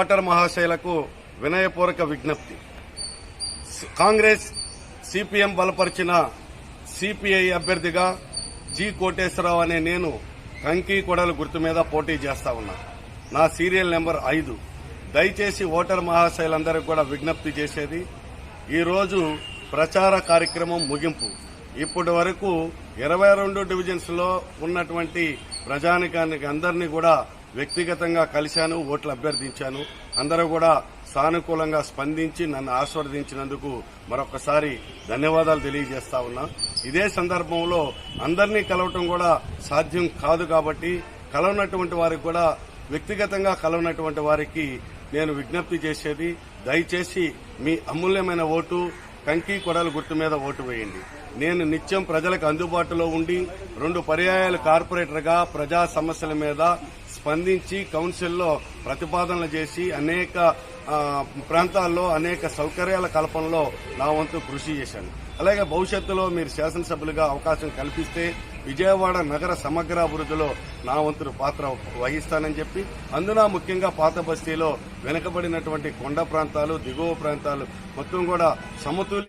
Voter మహాశైలకు వినయపూర్వక విజ్ఞప్తి. కాంగ్రెస్ సిపిఎం బలపరిచిన సిపిఐ అభ్యర్థిగా జి కోటేశ్వరరావు అనే నేను కంకి కొడల గుర్తు మీద పోటీ చేస్తా ఉన్నా. నా సీరియల్ నెంబర్ ఐదు. దయచేసి ఓటర్ మహాశైలందరికీ కూడా విజ్ఞప్తి చేసేది ఈరోజు ప్రచార కార్యక్రమం ముగింపు. ఇప్పటి వరకు ఇరవై రెండు డివిజన్స్లో ఉన్నటువంటి ప్రజానికానికి అందరినీ కూడా వ్యక్తిగతంగా కలిశాను ఓట్లు అభ్యర్థించాను. అందరూ కూడా సానుకూలంగా స్పందించి నన్ను ఆస్వాదించినందుకు మరొకసారి ధన్యవాదాలు తెలియజేస్తా ఉన్నా. ఇదే సందర్భంలో అందరినీ కలవటం కూడా సాధ్యం కాదు కాబట్టి కలవనటువంటి వారికి కూడా వ్యక్తిగతంగా కలవనటువంటి వారికి నేను విజ్ఞప్తి చేసేది దయచేసి మీ అమూల్యమైన ఓటు కంకి కొడలు గుర్తు మీద ఓటు వేయండి. నేను నిత్యం ప్రజలకు అందుబాటులో ఉండి రెండు పర్యాయాలు కార్పొరేటర్గా ప్రజా సమస్యల మీద స్పందించి కౌన్సిల్లో ప్రతిపాదనలు చేసి అనేక ప్రాంతాల్లో అనేక సౌకర్యాల కల్పనలో నా వంతు కృషి చేశాను. అలాగే భవిష్యత్తులో మీరు శాసనసభ్యులుగా అవకాశం కల్పిస్తే విజయవాడ నగర సమగ్రాభివృద్ధిలో నా వంతు పాత్ర వహిస్తానని చెప్పి అందున ముఖ్యంగా పాత బస్తీలో వెనుకబడినటువంటి కొండ ప్రాంతాలు దిగువ ప్రాంతాలు మొత్తం కూడా సమతుల్య